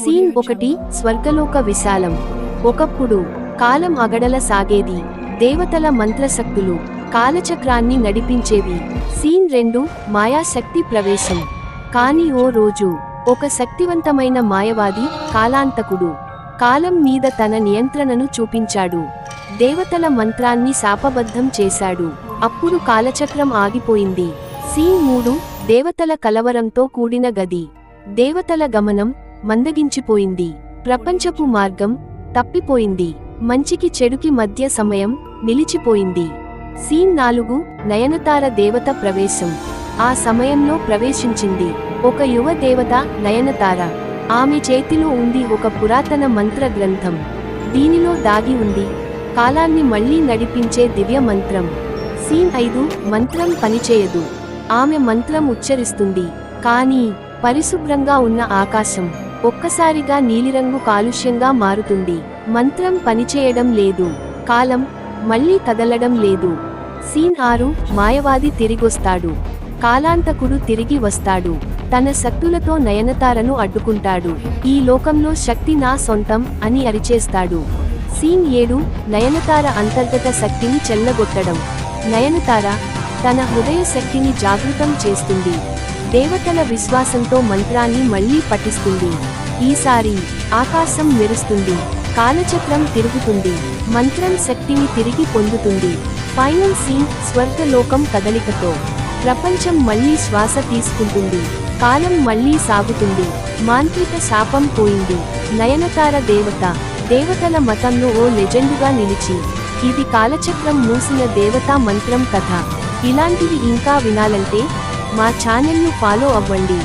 Scene ఒకటి స్వర్గలోక విశాలం. ఒకప్పుడు కాలం అగడల సాగేది దేవతల మంత్రశక్తులు కాలచక్రాన్ని నడిపించేవి. సీన్ రెండు మాయాశక్తి ప్రవేశం. కాని ఓ రోజు ఒక శక్తివంతమైన మాయవాది కాలాంతకుడు కాలం మీద తన నియంత్రణను చూపించాడు. దేవతల మంత్రాన్ని శాపబద్ధం చేశాడు. అప్పుడు కాలచక్రం ఆగిపోయింది. సీన్ మూడు దేవతల కలవరంతో కూడిన గది. దేవతల గమనం మందగించిపోయింది. ప్రపంచపు మార్గం తప్పిపోయింది. మంచికి చెడుకి మధ్య సమయం నిలిచిపోయింది. సీన్ నాలుగు నయనతార దేవత ప్రవేశం. ఆ సమయంలో ప్రవేశించింది. ఒక యువ దేవత నయనతార. ఆమె చేతిలో ఉంది ఒక పురాతన మంత్ర గ్రంథం దీనిలో దాగి ఉంది. కాలాన్ని మళ్ళీ నడిపించే దివ్య మంత్రం. సీన్ ఐదు మంత్రం పనిచేయదు. ఆమె మంత్రం ఉచ్చరిస్తుంది. కానీ పరిశుభ్రంగా ఉన్న ఆకాశం. ఒక్కసారిగా నీలిరంగు కాలుష్యంగా మారుతుంది. మంత్రం పనిచేయడం లేదు. కాలం మళ్ళీ కదలడం లేదు. సీన్ ఆరు మాయవాది తిరిగొస్తాడు. కాలాంతకుడు తిరిగి వస్తాడు. తన శక్తులతో నయనతారను అడ్డుకుంటాడు. ఈ లోకంలో శక్తి నా సొంతం అని అరిచేస్తాడు. సీన్ ఏడు నయనతార అంతర్గత శక్తిని చెల్లగొట్టడం. నయనతార తన హృదయ శక్తిని జాగృతం చేస్తుంది. దేవతల విశ్వాసంతో మంత్రాన్ని మళ్ళీ పఠిస్తుంది. ఈసారి ఆకాశం మెరుస్తుంది కాలచక్రం తిరుగుతుంది మంత్రం శక్తిని తిరిగి పొందుతుంది. ఫైనల్ సీన్ స్వర్గలోకం కదలికతో. ప్రపంచం మళ్ళీ శ్వాస తీసుకుంటుంది కాలం మళ్ళీ సాగుతుంది మాంత్రిక శాపం పోయింది. నయనతార దేవత దేవతల మతంలో ఓ లెజెండుగా నిలిచి ఇది కాలచక్రం మూసిన దేవతా మంత్రం కథ. ఇలాంటివి ఇంకా వినాలంటే మా ఛానల్ను ఫాలో అవ్వండి.